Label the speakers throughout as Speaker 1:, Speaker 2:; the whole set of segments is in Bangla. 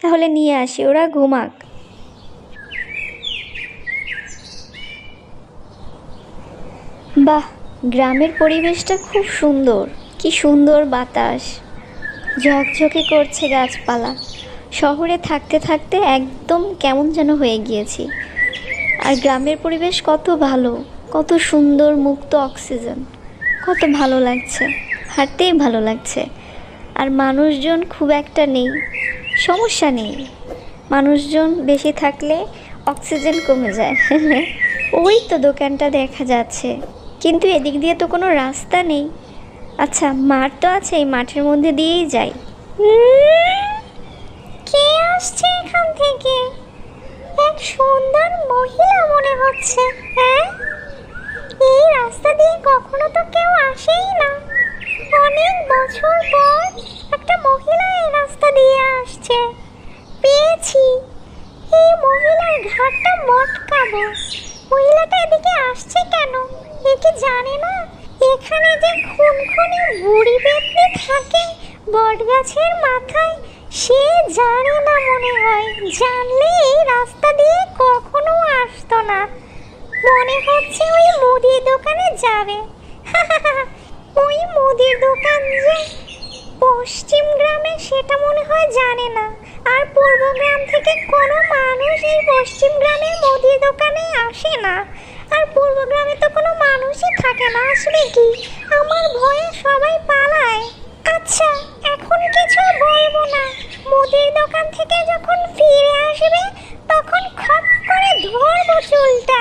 Speaker 1: তাহলে নিয়ে আসি, ওরা ঘুমাক। বাহ, গ্রামের পরিবেশটা খুব সুন্দর। কি সুন্দর বাতাস। ঝকঝকে করছে গাছপালা। শহরে থাকতে থাকতে একদম কেমন যেন হয়ে গিয়েছি। আর গ্রামের পরিবেশ কত ভালো, কত সুন্দর মুক্ত অক্সিজেন। কত ভালো লাগছে, হাঁটতেই ভালো লাগছে। আর মানুষজন খুব একটা নেই। সমস্যা নেই। মানুষজন বেশি থাকলে অক্সিজেন কমে যায়। ওই তো দোকানটা দেখা যাচ্ছে। কিন্তু এদিক দিয়ে তো কোনো রাস্তা নেই। আচ্ছা মাঠ তো আছে, এই মাঠের মধ্যে দিয়েই যাই। কে আসছে এখান থেকে? এক সুন্দর মহিলা মনে হচ্ছে হ্যাঁ? এই রাস্তা দিয়ে কখনো তো কেউ আসেই না। অনেক বছর পর একটা মহিলা এই রাস্তা দিয়ে আসছে। পেয়েছি। এই মহিলার ঘাটটা মটকাবো। মহিলাটা এদিকে আসছে কেন? এ কি জানে না? এখানে যে খুনখুনি বুড়ি পেতনি থাকে বটগাছের মাথায়, সে জানে না মনে হয়। জানলে এই রাস্তা দিয়ে কখনো আসতো না। মনে হচ্ছে ওই মুদির দোকানে যাবে। ওই মুদির দোকান যে পশ্চিম গ্রামে সেটা মনে হয় জানে না। আর পূর্ব গ্রাম থেকে কোনো মানুষ এই পশ্চিম গ্রামের মুদির দোকানে আসে না। আর পূর্ব গ্রামে তো কোনো মানুষই থাকে না, আসলে কি? আমার ভয়ে সবাই পালায়। আচ্ছা এখন কিছু বলব না। মুদির দোকান থেকে যখন ফিরে আসবে তখন খপ করে ধরবো চুলটা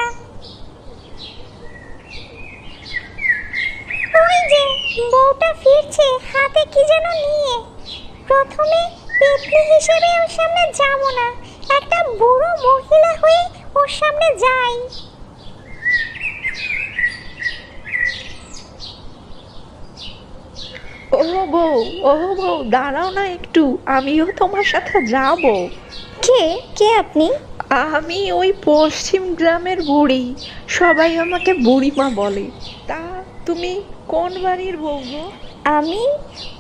Speaker 1: ওই যে বউটা ফিরছে হাতে কি যেন নিয়ে প্রথমে পেতনি হিসেবে ওর সামনে যাব না। একটা বুড়ো মহিলা হয়ে ওর সামনে যাই।
Speaker 2: ও বউ ও বউ দাঁড়াও না একটু আমিও তোমার সাথে যাব।
Speaker 1: কে? কে আপনি?
Speaker 2: আমি ওই পশ্চিম গ্রামের বুড়ি সবাই আমাকে বুড়িমা বলে। তা তুমি কোন বাড়ির বউ গো?
Speaker 1: আমি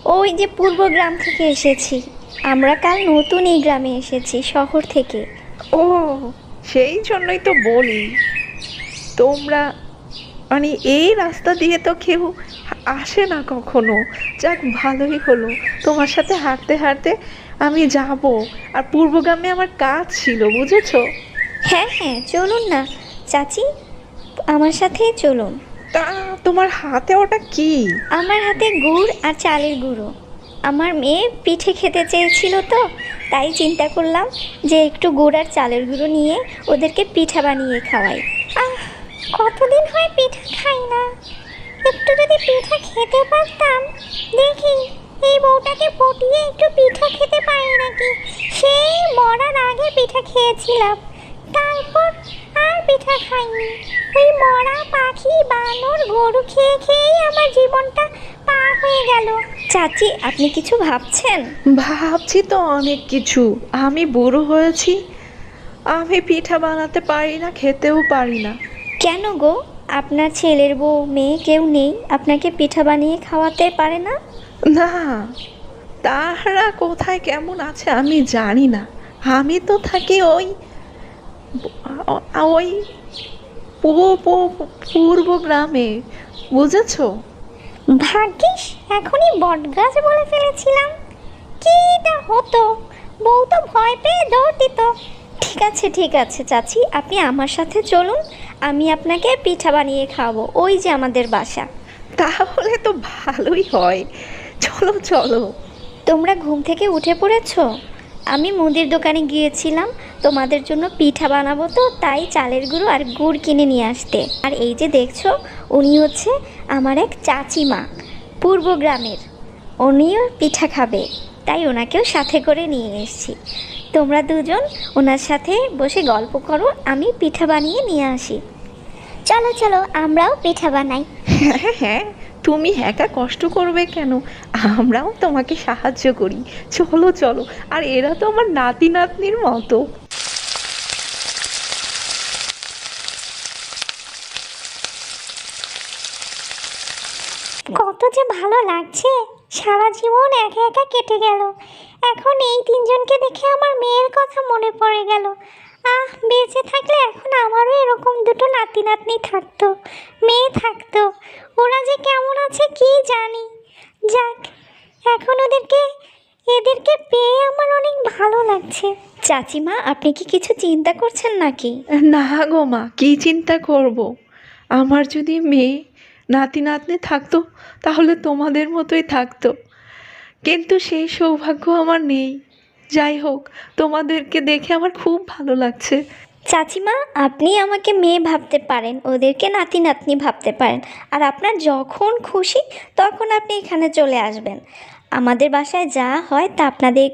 Speaker 1: ওই যে পূর্ব গ্রাম থেকে এসেছি। আমরা কাল নতুন এই গ্রামে এসেছি শহর থেকে।
Speaker 2: ও সেই জন্যই তো বলি। তোমরা মানে এই রাস্তা দিয়ে তো কেউ আসে না কখনো। যাক ভালোই হলো। তোমার সাথে হাঁটতে হাঁটতে আমি যাব। আর পূর্বগ্রামে আমার কাজ ছিল বুঝেছ?
Speaker 1: হ্যাঁ হ্যাঁ চলুন না। চাচি আমার সাথেই চলুন।
Speaker 2: তা তোমার হাতে ওটা কি?
Speaker 1: আমার হাতে গুড় আর চালের গুঁড়ো। আমার মেয়ে পিঠে খেতে চেয়েছিল তো, তাই চিন্তা করলাম যে একটু গুড় আর চালের গুঁড়ো নিয়ে ওদেরকে পিঠা বানিয়ে খাওয়াই। আহ, কতদিন হয় পিঠা খাই না? একটু যদি পিঠা খেতে পারতাম, দেখি এই বউটাকে পটিয়ে একটু পিঠা খেতে পারি নাকি। সেই মরার আগে পিঠা খেয়েছিলাম। পিঠা খাইনি। ওই মরা পাখি বানর গরু খেয়ে খেয়েই আমার জীবনটা পার হয়ে গেল। চাচি আপনি কিছু ভাবছেন?
Speaker 2: ভাবছি তো অনেক কিছু। আমি বুড়ো হয়েছি। আমি পিঠা বানাতে পারি না খেতেও পারি না।
Speaker 1: কেন গো? আপনার ছেলের বউ মেয়ে কেউ নেই। আপনাকে পিঠা বানিয়ে খাওয়াতে পারে না?
Speaker 2: না তাহারা কোথায় কেমন আছে আমি জানি না। আমি তো থাকি ওই ওই পূ- পূ- পূর্ব গ্রামে বুঝেছ?
Speaker 1: ভাগ্যিস এখনই বটগাছ বলে ফেলেছিলাম। কিটা হতো? বউ তো ভয় পেয়ে দৌড় দিত। ঠিক আছে ঠিক আছে চাচি আপনি আমার সাথে চলুন। আমি আপনাকে পিঠা বানিয়ে খাওয়াবো ওই যে আমাদের বাসা।
Speaker 2: তাহলে তো ভালোই হয়। চলো চলো।
Speaker 1: তোমরা ঘুম থেকে উঠে পড়েছো? আমি মুদির দোকানে গিয়েছিলাম, তোমাদের জন্য পিঠা বানাবো তো, তাই চালের গুঁড়ো আর গুড় কিনে নিয়ে আসতে। আর এই যে দেখছ, উনি হচ্ছে আমার এক চাচিমা, পূর্ব গ্রামের। উনিও পিঠা খাবে, তাই ওনাকেও সাথে করে নিয়ে এসেছি। তোমরা দুজন ওনার সাথে বসে গল্প করো, আমি পিঠা বানিয়ে নিয়ে আসি। চলো চলো, আমরাও পিঠা বানাই।
Speaker 2: হ্যাঁ হ্যাঁ তুমি একা কষ্ট করবে কেন? আমরাও তোমাকে সাহায্য করি। চলো চলো। আর এরা তো আমার নাতি নাতনির মতো।
Speaker 1: কত যে ভালো লাগছে। সারা জীবন একা একা কেটে গেল। এখন এই তিনজনকে দেখে আমার মেয়ের কথা মনে পড়ে গেল। আহ বেঁচে থাকলে এখন আমারও এরকম দুটো নাতি নাতনি থাকতো, মেয়ে থাকতো। ওরা যে কেমন আছে কি জানি। যাক, এখন ওদেরকে, এদেরকে পেয়ে আমার অনেক ভালো লাগছে।
Speaker 3: চাচিমা, আপনি কি কিছু চিন্তা করছেন নাকি?
Speaker 2: না গো মা, কী চিন্তা করব? আমার যদি মেয়ে, নাতি নাতনি থাকতো, তাহলে তোমাদের মতোই থাকতো। কিন্তু সেই সৌভাগ্য আমার নেই। যাই হোক, তোমাদেরকে দেখে আমার খুব ভালো লাগছে।
Speaker 3: চাচিমা, আপনি আমাকে মেয়ে ভাবতে পারেন, ওদেরকে নাতি নাতনি ভাবতে পারেন। আর আপনার যখন খুশি, তখন আপনি এখানে চলে আসবেন। আমাদের বাসায় যা হয় তা আপনাদের